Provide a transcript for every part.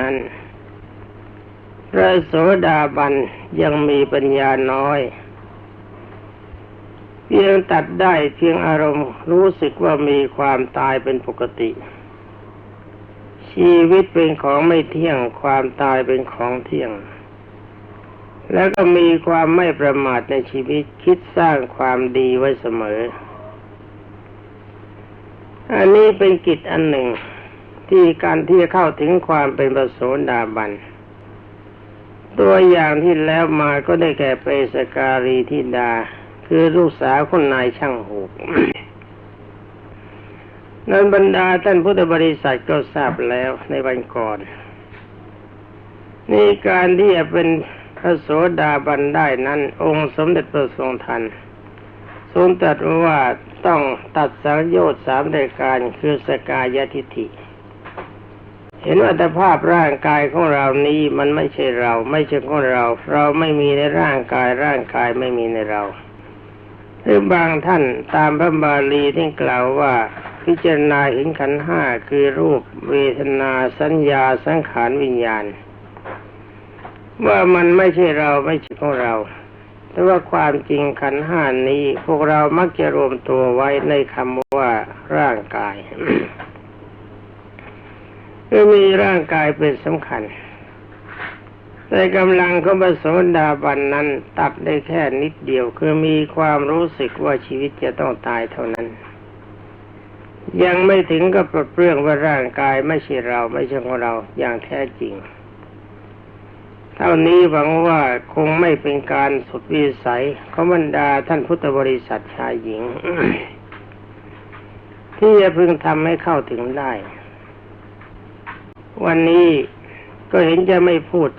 นั้นพระโสดาบันยังมีปัญญาน้อย เพียงตัดได้เพียงอารมณ์รู้สึกว่ามีความตายเป็นปกติ ชีวิตเป็นของไม่เที่ยงความตายเป็นของเที่ยง แล้วก็มีความไม่ประมาทในชีวิตคิดสร้างความดีไว้เสมอ อันนี้เป็นกิจอันหนึ่ง ที่การที่จะเข้าถึงความเป็นประโสดาบัน ตัวอย่างที่แล้วมาก็ได้แก่เปสการีธิดา คือลูกสาวคนนายช่างหูกนั้นบรรดาท่านพุทธบริษัทก็ทราบแล้วในวันก่อน นี่การที่จะเป็นพระโสดาบันได้นั้น องค์สมเด็จพระทรงทันทรงตรัสว่าต้องตัดสังโยชน์สามรายการคือสกายทิฏฐิ เห็นว่าแต่ภาพร่างกายของเรานี้มันไม่ใช่เรา ไม่ใช่ของเรา เราไม่มีในร่างกายร่างกายไม่มีในเราหรือบางท่านตามพระบาลีที่กล่าวว่าพิจารณาเห็นขันห้าคือรูปเวทนาสัญญาสังขารวิญญาณ ว่ามันไม่ใช่เราไม่ใช่ของเรา แต่ว่าความจริงขันห้านี้ พวกเรามักจะรวมตัวไว้ในคำว่าร่างกาย คือมีร่างกายเป็นสำคัญแต่กำลังของพระโสดาบันนั้น ตัดได้แค่นิดเดียว คือมีความรู้สึกว่าชีวิตจะต้องตายเท่านั้น ยังไม่ถึงกับปลดเปลื้องว่าร่างกายไม่ใช่เราไม่ใช่ของเราอย่างแท้จริงเท่านี้หวังว่าคงไม่เป็นการสุดวิสัยของบรรดาท่านพุทธบริษัทชายหญิง ที่จะพึงทำให้เข้าถึงได้ วันนี้ก็เห็นจะไม่พูด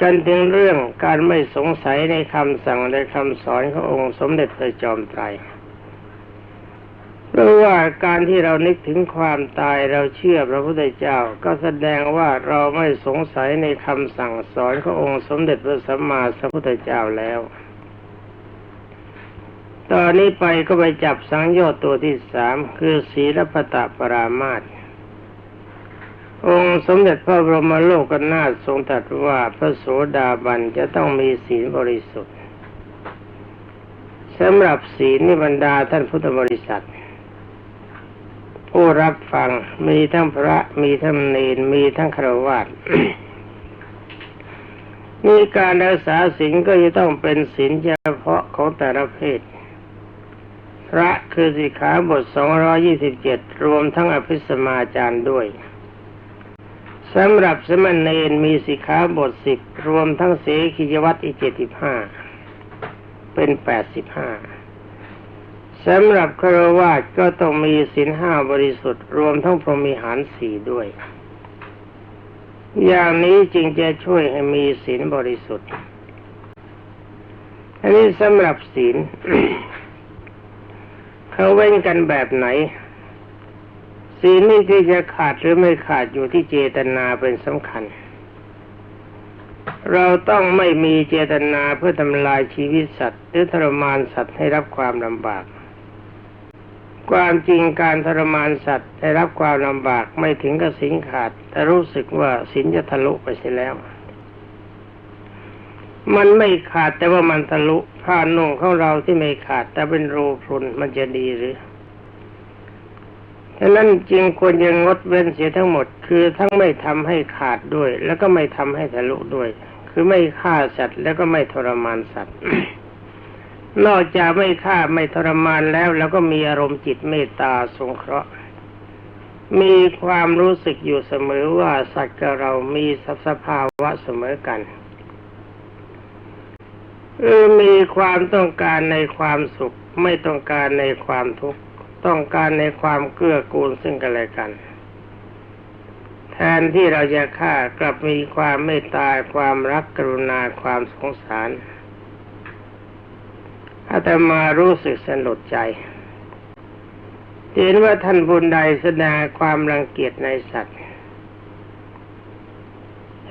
กันถึงเรื่องการไม่สงสัยในคำสั่งและคำสอนขององค์สมเด็จพระจอมไตรเพราะว่าการที่เรานึกถึงความตายเราเชื่อพระพุทธเจ้า ก็แสดงว่าเราไม่สงสัยในคำสั่งสอนขององค์สมเด็จพระสัมมาสัมพุทธเจ้าแล้ว ตอนนี้ไปก็ไปจับสังโยชน์ตัวที่สามคือศีลปตะปรามาต องค์สมเด็จพระบรมโลกนาถทรงตรัสว่าพระโสดาบันจะต้องมีศีลบริสุทธิ์สำหรับศีลนิบรรดาท่านพุทธบริษัท ผู้รับฟังมีทั้งพระมีทั้งเนรมีทั้งครวญมีการรักษาศีลก็จะต้องเป็นศีลเฉพาะของแต่ละเพศ พระคือสิกขาบท 227 รวมทั้งอภิสมาจารย์ด้วย สำหรับสมณเณรมีสิกขาบทสิบรวมทั้งเสขียวัตรอีเจ็ดสิบห้าเป็นแปดสิบห้าสำหรับคารวะก็ต้องมีศีลห้าบริสุทธิ์ รวมทั้งพรหมิหารสี่ด้วย อย่างนี้จึงจะช่วยให้มีศีลบริสุทธิ์ อันนี้สำหรับศีลเขาเว้นกันแบบไหน ศีลนี่ที่จะขาดหรือไม่ขาดอยู่ที่เจตนาเป็นสำคัญ เราต้องไม่มีเจตนาเพื่อทำลายชีวิตสัตว์ หรือทรมานสัตว์ให้รับความลำบาก ความจริงการทรมานสัตว์ให้รับความลำบากไม่ถึงกับสินขาด แต่รู้สึกว่าสินจะทะลุไปเสียแล้ว มันไม่ขาดแต่ว่ามันทะลุผ้านุ่งของเราที่ไม่ขาด แต่เป็นรูพรุนมันจะดีหรือ ฉะนั้นจึงควรยังงดเว้นเสียทั้งหมด คือทั้งไม่ทำให้ขาดด้วย แล้วก็ไม่ทำให้ทะลุด้วย คือไม่ฆ่าสัตว์ แล้วก็ไม่ทรมานสัตว์ นอกจากไม่ฆ่าไม่ทรมานแล้ว แล้วก็มีอารมณ์จิตเมตตาสงเคราะห์ มีความรู้สึกอยู่เสมอว่าสัตว์กับเรามีสภาวะเสมอกันเออมีความต้องการในความสุข ไม่ต้องการในความทุกข์ ต้องการในความเกื้อกูลซึ่งกันและกัน แทนที่เราจะฆ่ากลับมีความเมตตาความรักกรุณาความสงสารอาตมารู้สึกสนุกใจ เห็นว่าท่านบุญใดแสดงความรังเกียจในสัตว์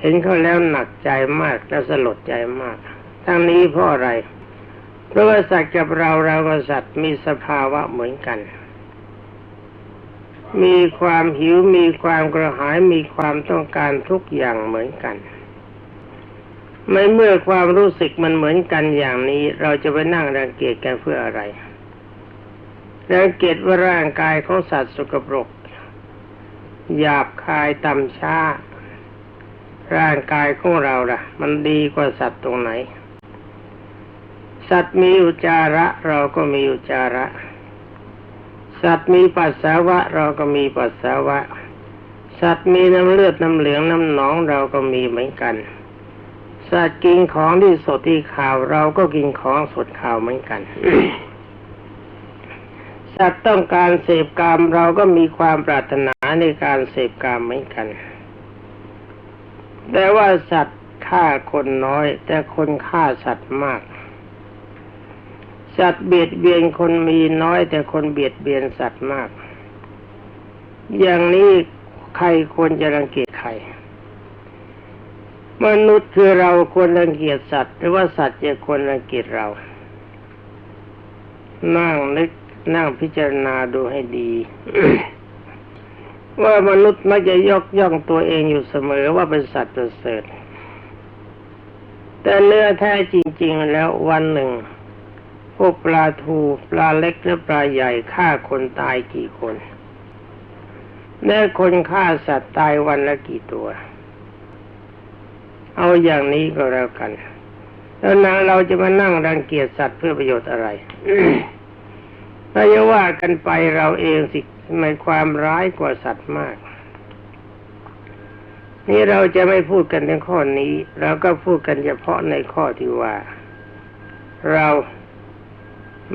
เห็นเขาแล้วหนักใจมากและสลดใจมาก ทั้งนี้เพราะอะไร เพราะว่าสัตว์กับเราเรากับสัตว์มีสภาวะเหมือนกัน มีความหิวมีความกระหายมีความต้องการทุกอย่างเหมือนกัน ไม่เมื่อความรู้สึกมันเหมือนกันอย่างนี้ เราจะไปนั่งรังเกียจกันเพื่ออะไรรังเกียจว่าร่างกายของสัตว์สกปรก หยาบคายต่ำช้า ร่างกายของเราล่ะ มันดีกว่าสัตว์ตรงไหน สัตว์มีอุจจาระเราก็มีอุจจาระ สัตว์มีปัสสาวะเราก็มีปัสสาวะ สัตว์มีน้ำเลือดน้ำเหลืองน้ำหนองเราก็มีเหมือนกัน สัตว์กินของที่สดที่ข่าวเราก็กินของสดข่าวเหมือนกัน สัตว์ต้องการเสพกามเราก็มีความปรารถนาในการเสพกามเหมือนกัน แต่ว่าสัตว์ฆ่าคนน้อย แต่คนฆ่าสัตว์มาก สัตว์เบียดเบียนคนมีน้อยแต่คนเบียดเบียนสัตว์มาก อย่างนี้ใครควรจะรังเกียจใคร มนุษย์คือเราควรรังเกียจสัตว์หรือว่าสัตว์จะควรรังเกียจเรา นั่งนึกนั่งพิจารณาดูให้ดี ว่ามนุษย์มักจะยกย่องตัวเองอยู่เสมอว่าเป็นสัตว์ประเสริฐแต่เนื้อแท้จริง ๆ แล้ววันหนึ่ง วกปลาทูปลาเล็กและปลาใหญ่ฆ่าคนตายกี่คนแน่คนฆ่าสัตว์ตายวันละกี่ตัว เอาอย่างนี้ก็แล้วกัน แล้วนางเราจะมานั่งรังเกียจสัตว์เพื่อประโยชน์อะไรถ้าจะว่ากันไปเราเองสิในความร้ายกว่าสัตว์มาก นี่เราจะไม่พูดกันในข้อนี้ เราก็พูดกันเฉพาะในข้อที่ว่า เรา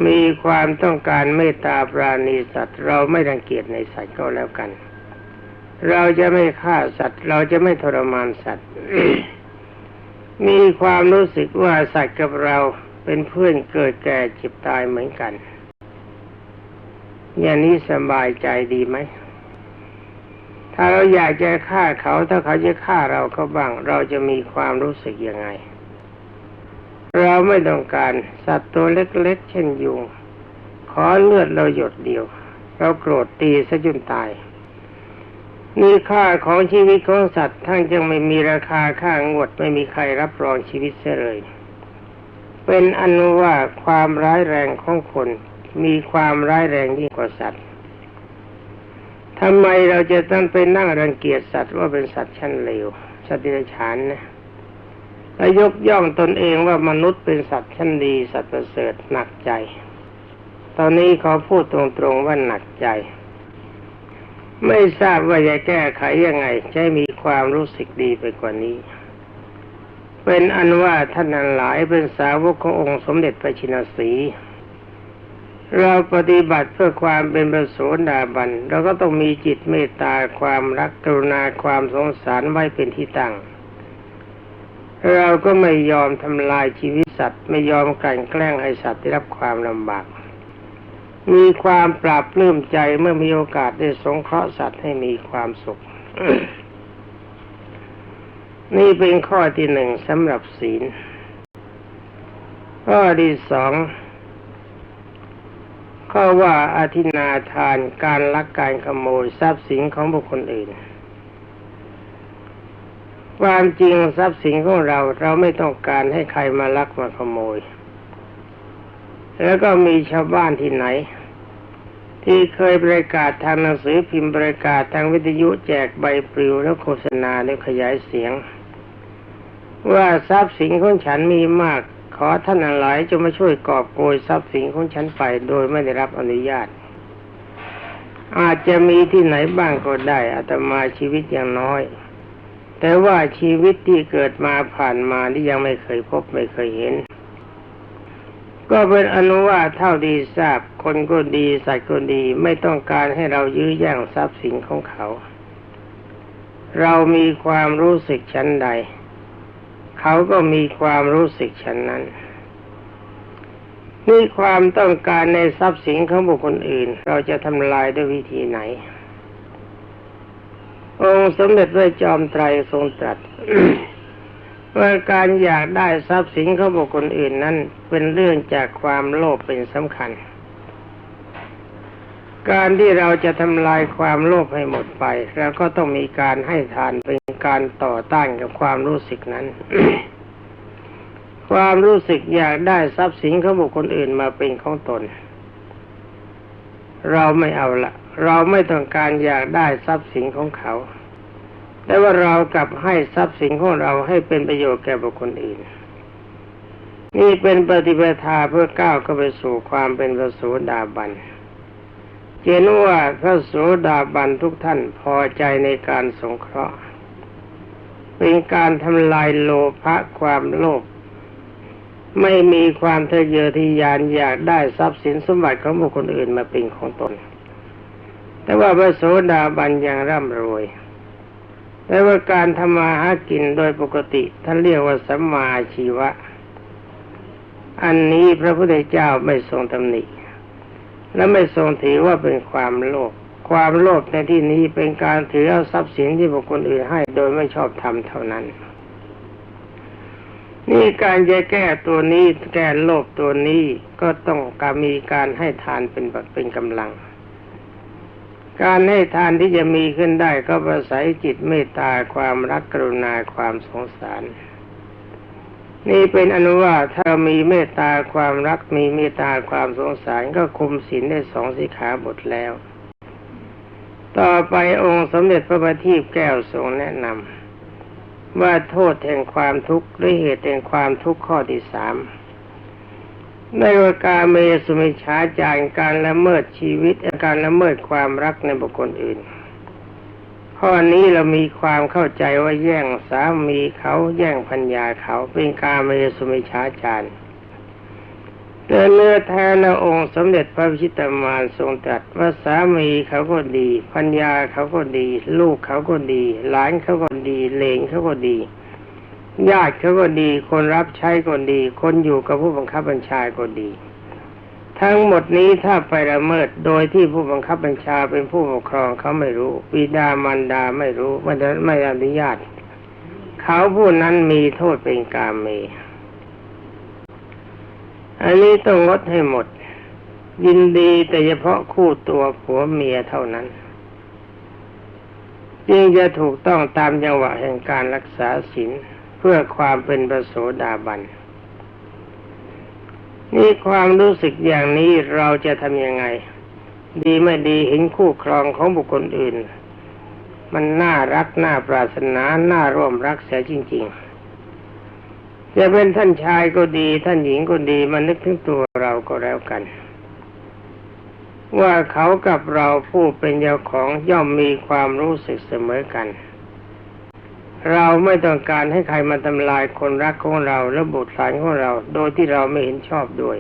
มีความต้องการเมตตาปราณีสัตว์ เราไม่รังเกียจในสัตว์ก็แล้วกัน เราจะไม่ฆ่าสัตว์ เราจะไม่ทรมานสัตว์ มีความรู้สึกว่าสัตว์กับเราเป็นเพื่อนเกิดแก่เจ็บตายเหมือนกัน อย่างนี้สบายใจดีไหม ถ้าเราอยากจะฆ่าเขาถ้าเขาจะฆ่าเราเขาบ้าง เราจะมีความรู้สึกยังไง เราไม่ต้องการสัตว์ตัวเล็กๆ เช่นยุงขอเลือดเราหยดเดียว เราโกรธตีซะจนตาย นี่ค่าของชีวิตของสัตว์ทั้งจึงไม่มีราคาค่างวดไม่มีใครรับรองชีวิตเสียเลย เป็นอันว่าความร้ายแรงของคน มีความร้ายแรงยิ่งกว่าสัตว์ทำไมเราจะต้องไปนั่งรังเกียจสัตว์ว่าเป็นสัตว์ชั้นเลวสัตว์ดิฉานนะ และยกย่องตนเองว่ามนุษย์เป็นสัตว์ชั้นดีสัตว์ประเสริฐหนักใจ ตอนนี้ขอพูดตรงๆว่าหนักใจ ไม่ทราบว่าจะแก้ไขยังไงจะมีความรู้สึกดีไปกว่านี้ เป็นอันว่าท่านนันหลายเป็นสาวกขององค์สมเด็จพระชินสีเราปฏิบัติเพื่อความเป็นประโสดาบันเราก็ต้องมีจิตเมตตาความรักกรุณาความสงสารไว้เป็นที่ตั้ง เราก็ไม่ยอมทำลายชีวิตสัตว์ ไม่ยอมกลั่นแกล้งให้สัตว์ได้รับความลำบาก มีความปราบปลื้มใจเมื่อมีโอกาสได้สงเคราะห์สัตว์ให้มีความสุข นี่เป็นข้อที่หนึ่งสำหรับศีล ข้อที่สองข้อว่าอาทินาทานการลักการขโมยทรัพย์สินของบุคคลอื่น ความจริงทรัพย์สินของเราเราไม่ต้องการให้ใครมาลักมาขโมย แล้วก็มีชาวบ้านที่ไหน ที่เคยประกาศทางหนังสือพิมพ์ประกาศทางวิทยุแจกใบปลิวแล้วโฆษณาแล้วขยายเสียง ว่าทรัพย์สินของฉันมีมาก ขอท่านหลายจะมาช่วยกอบโกยทรัพย์สินของฉันไปโดยไม่ได้รับอนุญาต อาจจะมีที่ไหนบ้างก็ได้อาตมาชีวิตอย่างน้อย แต่ว่าชีวิตที่เกิดมาผ่านมาที่ยังไม่เคยพบไม่เคยเห็น ก็เป็นอนุว่าเท่าดีทราบ คนก็ดีสัตว์ก็ดีไม่ต้องการให้เรายื้อแย่งทรัพย์สินของเขา เรามีความรู้สึกชั้นใด เขาก็มีความรู้สึกชั้นนั้นนี่ความต้องการในทรัพย์สินของบุคคลอื่น เราจะทำลายด้วยวิธีไหน องค์สมเด็จพระจอมไตรทรงตรัสว่าการอยากได้ทรัพย์สินของบุคคลอื่นนั้น เป็นเรื่องจากความโลภเป็นสำคัญ การที่เราจะทำลายความโลภให้หมดไปเราก็ต้องมีการให้ทานเป็นการต่อต้านกับความรู้สึกนั้น ความรู้สึกอยากได้ทรัพย์สินของบุคคลอื่นมาเป็นของตน เราไม่เอาละเราไม่ต้องการอยากได้ทรัพย์สินของเขา แต่ว่าเรากลับให้ทรัพย์สินของเราให้เป็นประโยชน์แก่บุคคลอื่น นี่เป็นปฏิปทาเพื่อก้าวเข้าไปสู่ความเป็นพระโสดาบันเจนว่าพระโสดาบันทุกท่านพอใจในการสงเคราะห์ เป็นการทำลายโลภะความโลภ ไม่มีความทะเยอทะยานอยากได้ทรัพย์สินสมบัติของบุคคลอื่นมาเป็นของตน แต่ว่าพระโสดาบันยังร่ำรวยแต่ว่าการทำมาหากินโดยปกติท่านเรียกว่าสัมมาชีวะ อันนี้พระพุทธเจ้าไม่ทรงตำหนิ และไม่ทรงถือว่าเป็นความโลภ ความโลภในที่นี้เป็นการถือเอาทรัพย์สินที่บุคคลอื่นให้โดยไม่ชอบทำเท่านั้น นี่การจะแก้ตัวนี้แก้โลภตัวนี้ก็ต้องการมีการให้ทานเป็นเป็นกำลัง การให้ทานที่จะมีขึ้นได้ก็อาศัยจิตเมตตาความรักกรุณาความสงสาร นี่เป็นอนุว่าถ้ามีเมตตาความรักมีเมตตาความสงสารก็คุมศีลได้สองสิขาบทแล้ว ต่อไปองค์สมเด็จพระบัณฑิตแก้วทรงแนะนำ ว่าโทษแห่งความทุกข์หรือเหตุแห่งความทุกข์ข้อที่สามในวกาเมสุมิชาจารการละเมิดชีวิตการละเมิดความรักในบุคคลอื่น ข้อนี้เรามีความเข้าใจว่าแย่งสามีเขาแย่งพัญญาเขาเป็นการเมสุมิชาจาร แต่เนื้อแท้ในองค์สมเด็จพระพิชิตามารทรงตรัสว่าสามีเขาก็ดีพัญญาเขาก็ดี ลูกเขาก็ดี หลานเขาก็ดีเลงเขาก็ดี ญาติเขาก็ดี คนรับใช้ก็ดี คนอยู่กับผู้บังคับบัญชาก็ดี ทั้งหมดนี้ถ้าไปละเมิดโดยที่ผู้บังคับบัญชาเป็นผู้ปกครองเขาไม่รู้บิดามารดาไม่รู้ไม่ได้ไม่อนุญาต เขาผู้นั้นมีโทษเป็นกามเม อันนี้ต้องงดให้หมด ยินดีแต่เฉพาะคู่ตัวผัวเมียเท่านั้นจึงจะถูกต้องตามจังหวะแห่งการรักษาศีลเพื่อความเป็นประโสดาบัน นี่ความรู้สึกอย่างนี้เราจะทำยังไง ดีไม่ดีเห็นคู่ครองของบุคคลอื่น มันน่ารักน่าปรารถนา น่าร่วมรักเสียจริง ๆ จะเป็นท่านชายก็ดี ท่านหญิงก็ดีมันนึกถึงตัวเราก็แล้วกัน ว่าเขากับเราผู้เป็นเจ้าของย่อมมีความรู้สึกเสมอกัน เราไม่ต้องการให้ใครมาทำลายคนรักของเราและบุตรหลานของเรา โดยที่เราไม่เห็นชอบด้วย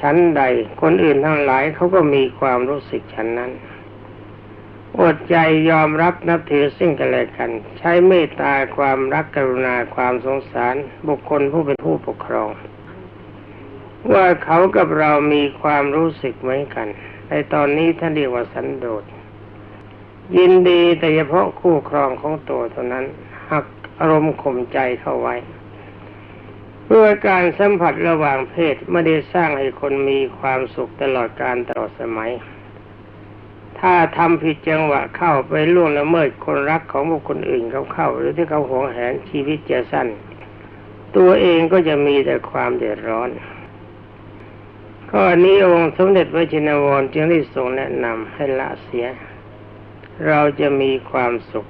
ชั้นใดคนอื่นทั้งหลายเขาก็มีความรู้สึกชั้นนั้น อดใจยอมรับนับถือซึ่งกันและกัน ใช้เมตตาความรักกรุณาความสงสาร บุคคลผู้เป็นผู้ปกครอง ว่าเขากับเรามีความรู้สึกเหมือนกัน ในตอนนี้ท่านเรียกว่าสันโดษยินดีแต่เฉพาะคู่ครองของตัวเท่านั้นหักอารมณ์ข่มใจเข้าไว้ เพื่อการสัมผัสระหว่างเพศไม่ได้สร้างให้คนมีความสุขตลอดการตลอดสมัย ถ้าทำผิดจังหวะเข้าไปล่วงละเมิดคนรักของบุคคลอื่นเขาเข้า หรือที่เขาหวงแหนชีวิตจะสั้น ตัวเองก็จะมีแต่ความเดือดร้อน ข้อนี้องค์สมเด็จพระจินวรจึงได้ทรงแนะนำให้ละเสีย เราจะมีความสุข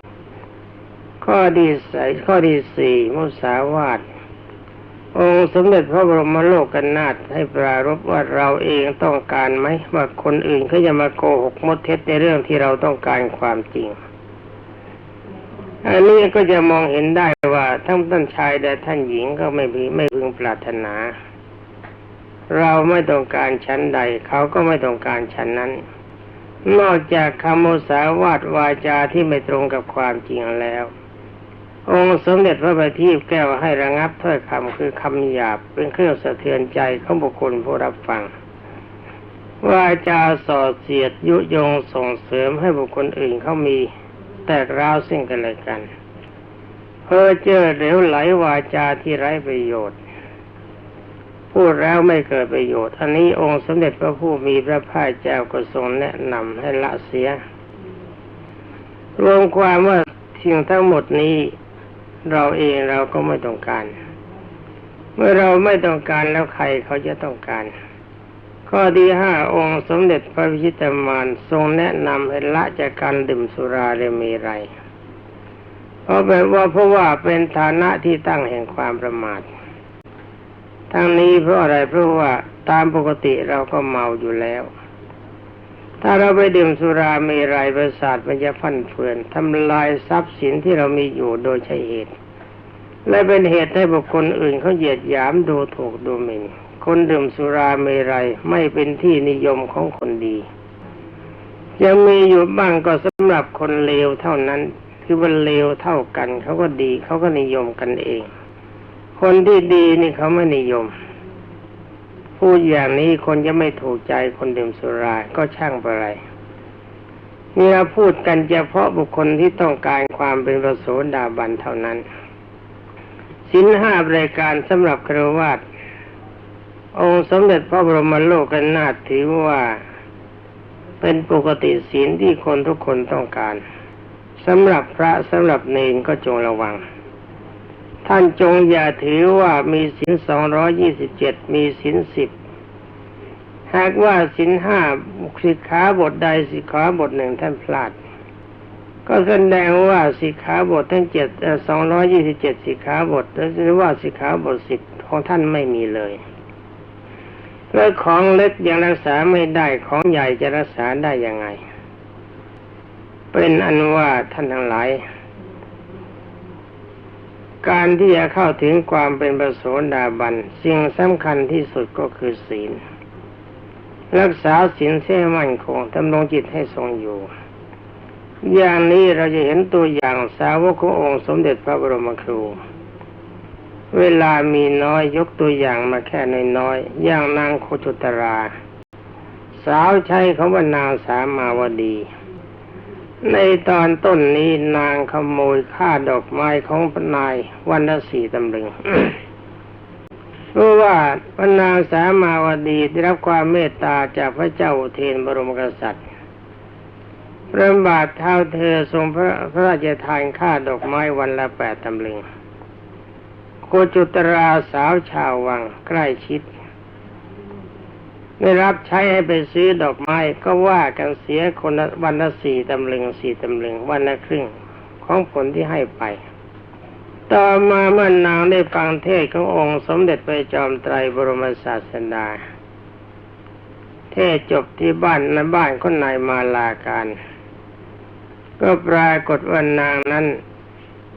ข้อดีใสข้อที่สี่มุสาวาท องค์สมเด็จพระบรมโลกกันนาถให้ปรารบว่าเราเองต้องการไหมว่าคนอื่นเขาจะมาโกหกมดเท็จในเรื่องที่เราต้องการความจริง อันนี้ก็จะมองเห็นได้ว่าทั้งท่านชายและท่านหญิงก็ไม่มีไม่พึงปรารถนา เราไม่ต้องการชั้นใด เขาก็ไม่ต้องการชั้นนั้น นอกจากคำโมสาวาดวาจาที่ไม่ตรงกับความจริงแล้ว องค์สมเด็จพระบัณฑิตแก้วให้ระงับถ้อยคำคือคำหยาบเป็นเครื่องสะเทือนใจของบุคคลผู้รับฟังวาจาส่อเสียดยุยงส่งเสริมให้บุคคลอื่นเขามีแตกร้าวซึ่งกันและกัน เพ้อเจ้อเหลวไหลวาจาที่ไร้ประโยชน์ พูดแล้วไม่เกิดประโยชน์อันนี้องค์สมเด็จพระผู้มีพระภาคเจ้าก็ทรงแนะนำให้ละเสีย รวมความว่าสิ่งทั้งหมดนี้ เราเองเราก็ไม่ต้องการ เมื่อเราไม่ต้องการแล้วใครเขาจะต้องการ ข้อที่ห้าองค์สมเด็จพระพิชิตมารทรงแนะนำให้ละจากการดื่มสุราเรมีไรเพราะแบบว่าเพราะว่าเป็นฐานะที่ตั้งแห่งความประมาททั้งนี้เพราะอะไรเพราะว่าตามปกติเราก็เมาอยู่แล้ว ถ้าเราไปดื่มสุรามรัยประสาทมันจะฟันเฟือนทำลายทรัพย์สินที่เรามีอยู่โดยใช่เหตุ และเป็นเหตุให้บุคคลอื่นเขาเหยียดหยามดูถูกดูหมิ่นคนดื่มสุราเมรัยไม่เป็นที่นิยมของคนดี ยังมีอยู่บ้างก็สำหรับคนเลวเท่านั้นคือว่าเลวเท่ากันเขาก็ดีเขาก็นิยมกันเอง คนที่ดีนี่เขาไม่นิยม พูดอย่างนี้คนจะไม่ถูกใจคนดื่มสุราก็ช่างไปไรนี่เราพูดกันเฉพาะบุคคลที่ต้องการความเป็นประโสดาบันเท่านั้นสินห้ารายการสำหรับครวาตองค์สมเด็จพระบรมโลกนาถถือว่าเป็นปกติศีลที่คนทุกคนต้องการสำหรับพระสำหรับเนรก็จงระวัง ท่านจงอย่าถือว่ามีสินสองร้อยี่สิบเจ็ดมีสินสิบหากว่าสินห้าสิกขาบทใดสิกขาบทหนึ่งท่านพลาด ก็แสดงว่าสิกขาบททั้งเจ็ดสองร้อยี่สิบเจ็ดสิกขาบทหรือว่าสิกขาบทสิบของท่านไม่มีเลยแล้วของเล็กยังรักษาไม่ได้ของใหญ่จะรักษาได้ยังไง เป็นอันว่าท่านทั้งหลาย การที่จะเข้าถึงความเป็นประโสดาบันสิ่งสำคัญที่สุดก็คือศีล รักษาศีลเสียมั่นคงทำลงจิตให้ทรงอยู่ อย่างนี้เราจะเห็นตัวอย่างสาวกขององค์สมเด็จพระบรมครู เวลามีน้อยยกตัวอย่างมาแค่น้อยๆอย่างนางโคจุตรา สาวใช้คำว่านางสามาวดี ในตอนต้นนี้นางขโมยค่าดอกไม้ของพนายวันละสี่ตำลึงรู้ว่าพระนางสามาวดีได้รับความเมตตาจากพระเจ้าเทนบรมกษัตริย์พระบาทเท้าเธอทรงพระพระราชทานค่าดอกไม้วันละแปดตำลึงโคจุตราสาวชาววังใกล้ชิด ได้รับใช้ให้ไปซื้อดอกไม้ก็ว่ากันเสียคนวันละสี่ตำลึงสี่ตำลึงวันละครึ่งของผลที่ให้ไป ต่อมาเมื่อนางได้ฟังเทศขององค์สมเด็จพระจอมไตรบรมศาสดาเทศจบที่บ้านในบ้านคนนายมาลาการ ก็ปรากฏว่านางนั้น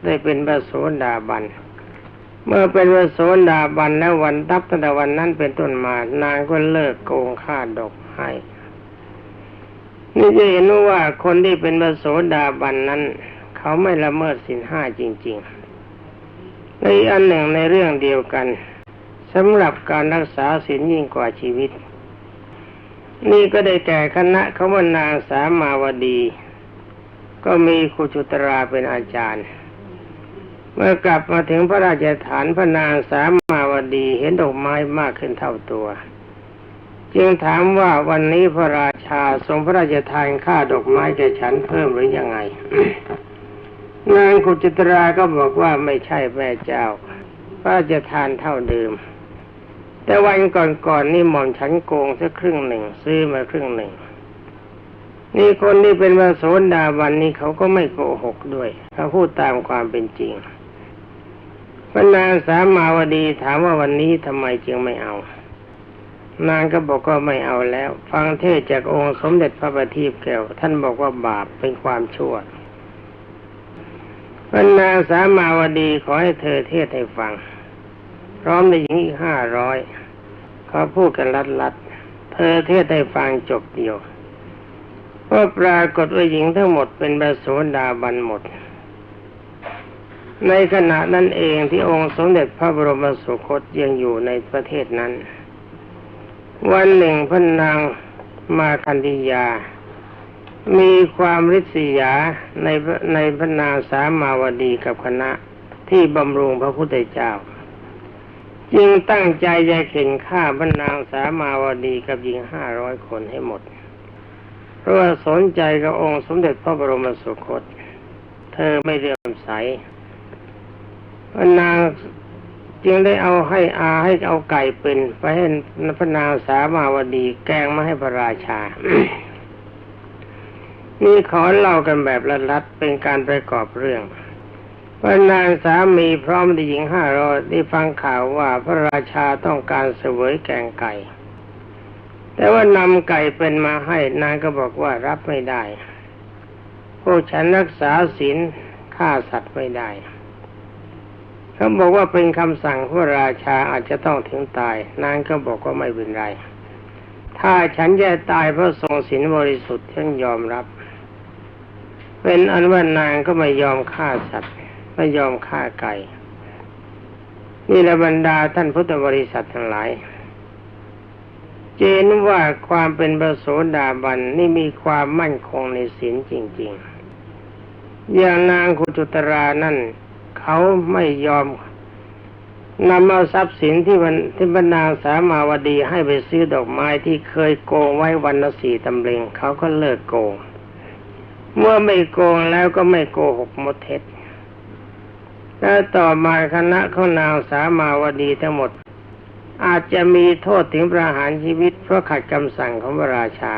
ได้เป็นพระโสดาบัน เมื่อเป็นพระโสดาบันแล้ววันทับตั้งแต่วันนั้นเป็นต้นมานางก็เลิกโกงค่าดอกให้ นี่จะเห็นว่าคนที่เป็นพระโสดาบันนั้น เขาไม่ละเมิดสินห้าจริง ๆ ในอันหนึ่งในเรื่องเดียวกันสำหรับการรักษาศีลยิ่งกว่าชีวิต นี่ก็ได้แก่คณะเขาว่านางสามาวดี ก็มีครูจุตราเป็นอาจารย์ เมื่อกลับมาถึงพระราชฐานพระนางสามมาวดีเห็นดอกไม้มากขึ้นเท่าตัว จึงถามว่าวันนี้พระราชาทรงพระราชทานค่าดอกไม้แก่ฉันเพิ่มหรือยังไง นางกุจิตราก็บอกว่าไม่ใช่แม่เจ้า พระราชทานเท่าเดิม แต่วันก่อนๆนนี่หม่อมฉันโกงสักครึ่งหนึ่งซื้อมาครึ่งหนึ่งนี่คนที่เป็นพระโสดาบันนี่เขาก็ไม่โกหกด้วยเขาพูดตามความเป็นจริง พระนางสามาวดีถามว่าวันนี้ทำไมจึงไม่เอา นางก็บอกว่าไม่เอาแล้ว ฟังเทศจากองค์สมเด็จพระบัณฑิตแก้วท่านบอกว่าบาปเป็นความชั่วพระนางสามาวดีขอให้เธอเทศให้ฟัง พร้อมในหญิงอีกห้าร้อยเขาพูดกันลัดๆเธอเทศให้ฟังจบเดียวก็ปรากฏว่าหญิงทั้งหมดเป็นบาโสดาบันหมด ในขณะนั้นเองที่องค์สมเด็จพระบรมสุคตยังอยู่ในประเทศนั้น วันหนึ่งพระนางมาคันธิยา มีความริษยาในในพระนางสามาวดีกับคณะที่บำรุงพระพุทธเจ้า จึงตั้งใจจะเข็นฆ่าบรรนางสามาวดีกับหญิงห้าร้อยคนให้หมด เพราะว่าสนใจกับองค์สมเด็จพระบรมสุคต เธอไม่เลื่อมใส นางจึงได้เอาให้อาให้เอาไก่เป็นไปให้พระนางสามาวดีแกงมาให้พระราชา นี่ขอเล่ากันแบบลัดๆเป็นการประกอบเรื่องพระนางสามีพร้อมด้วยหญิงห้าร้อยได้ฟังข่าวว่าพระราชาต้องการเสวยแกงไก่ แต่ว่านำไก่เป็นมาให้นางก็บอกว่ารับไม่ได้พวกฉันรักษาศีลฆ่าสัตว์ไม่ได้ เขาบอกว่าเป็นคำสั่งพระราชาอาจจะต้องถึงตาย นางก็บอกว่าไม่เป็นไร ถ้าฉันจะตายเพราะทรงศีลบริสุทธิ์ฉันยอมรับ เป็นอันว่านางก็ไม่ยอมฆ่าสัตว์ ไม่ยอมฆ่าไก่ นี่ละบรรดาท่านพุทธบริษัททั้งหลาย เจนว่าความเป็นประโสดาบันนี่มีความมั่นคงในศีลจริง ๆ อย่างนางคุจุตรานั่น เขาไม่ยอมนำเอาทรัพย์สินที่วันที่บรรนาสามาวดีให้ไปซื้อดอกไม้ที่เคยโกงไว้วันละสี่ตำเลึงเขาก็เลิกโกง เมื่อไม่โกงแล้วก็ไม่โกหกมดเท็จแล้วต่อมาคณะของนางสามาวดีทั้งหมด อาจจะมีโทษถึงประหารชีวิตเพราะขัดคำสั่งของพระราชา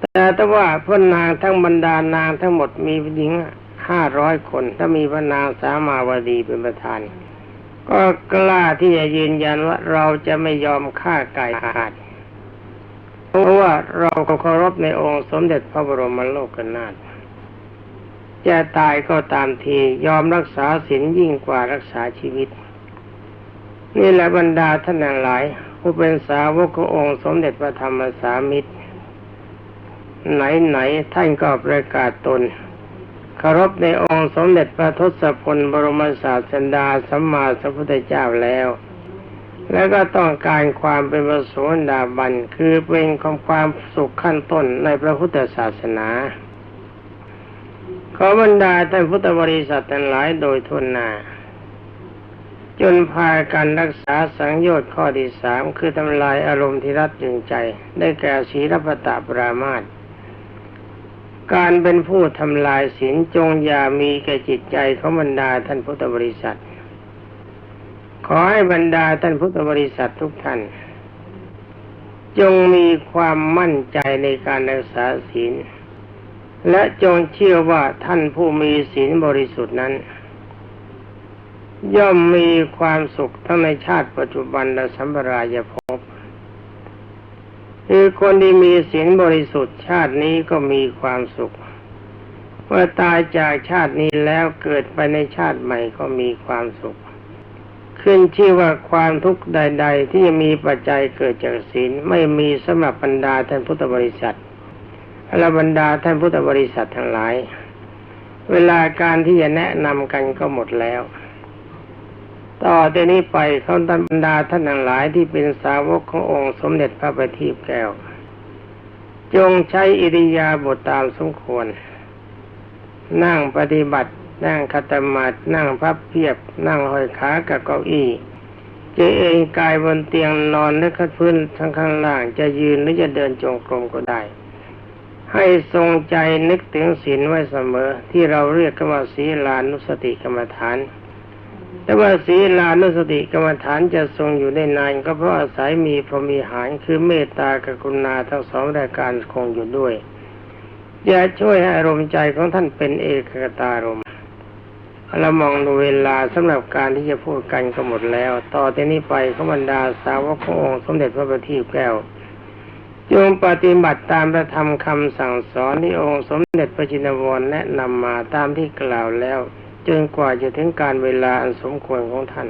แต่ถ้าว่าพระนางทั้งบรรดานางทั้งหมดมีหญิง ห้าร้อยคน ถ้ามีพระนางสามาวดีเป็นประธาน ก็กล้าที่จะยืนยันว่าเราจะไม่ยอมฆ่าไก่ขาดเพราะว่าเราเคารพในองค์สมเด็จพระบรมโลกนาถจะตายก็ตามทียอมรักษาศีลยิ่งกว่ารักษาชีวิต นี่แหละบรรดาท่านหลาย ผู้เป็นสาวกขององค์สมเด็จพระธรรมสามิตรไหนๆท่านก็ประกาศตน คารพในองค์สมเด็จพระทศพลบรมศาสดาสัมมาสัมพุทธเจ้าแล้ว แล้วก็ต้องการความเป็นประโสดาบันคือเป็นของความสุขขั้นต้นในพระพุทธศาสนาขอบรรดาท่านพุทธบริษัททั้งหลายโดยทุนนา จนพากันรักษาสังโยชน์ข้อที่สามคือทำลายอารมณ์ที่รัดจึงใจ ได้แก่ศีลปตะปรามาต การเป็นผู้ทำลายศีลจงอย่ามีแก่จิตใจของบรรดาท่านพุทธบริษัท ขอให้บรรดาท่านพุทธบริษัททุกท่าน จงมีความมั่นใจในการรักษาศีล และจงเชื่อว่าท่านผู้มีศีลบริสุทธิ์นั้น ย่อมมีความสุขทั้งในชาติปัจจุบันและสัมปรายภพ คือคนที่มีศีลบริสุทธิ์ชาตินี้ก็มีความสุขเมื่อตายจากชาตินี้แล้วเกิดไปในชาติใหม่ก็มีความสุข ขึ้นชื่อว่าความทุกข์ใด ๆ ที่มีปัจจัยเกิดจากศีลไม่มีสำหรับบรรดาท่านพุทธบริษัทและบรรดาท่านพุทธบริษัททั้งหลาย เวลาการที่จะแนะนำกันก็หมดแล้ว ต่อจากนี้ไปเขาบรรดาท่านอังหลายที่เป็นสาวกขององค์สมเด็จพระบัณฑิตแก้ว จงใช้อิริยาบถตามสมควร นั่งปฏิบัติ นั่งคัตมาดนั่งพับเพียบ นั่งห้อยขากับเก้าอี้จะเองกายบนเตียงนอนหรือขัดพื้นทั้งข้างล่างจะยืนหรือจะเดินจงกรมก็ได้ ให้ทรงใจนึกถึงศีลไว้เสมอ ที่เราเรียกกันว่าศีลานุสติกรรมฐาน แต่ว่าศีลานุสติกรรมฐานจะทรงอยู่ได้นานก็เพราะอาศัยมีพรมีหารคือเมตตากรุณาทั้งสองรายการคงอยู่ด้วยจะช่วยให้อารมณ์ใจของท่านเป็นเอกคตารมณ์เรามองดูเวลาสำหรับการที่จะพูดกันก็หมดแล้ว ต่อจากนี้ไปขบรรดาสาวกขององค์สมเด็จพระบัณฑิตแก้วจงปฏิบัติตามพระธรรมคำสั่งสอนที่องค์สมเด็จพระจินวรแนะนำมาตามที่กล่าวแล้ว จนกว่าจะถึงการเวลาอันสมควรของท่าน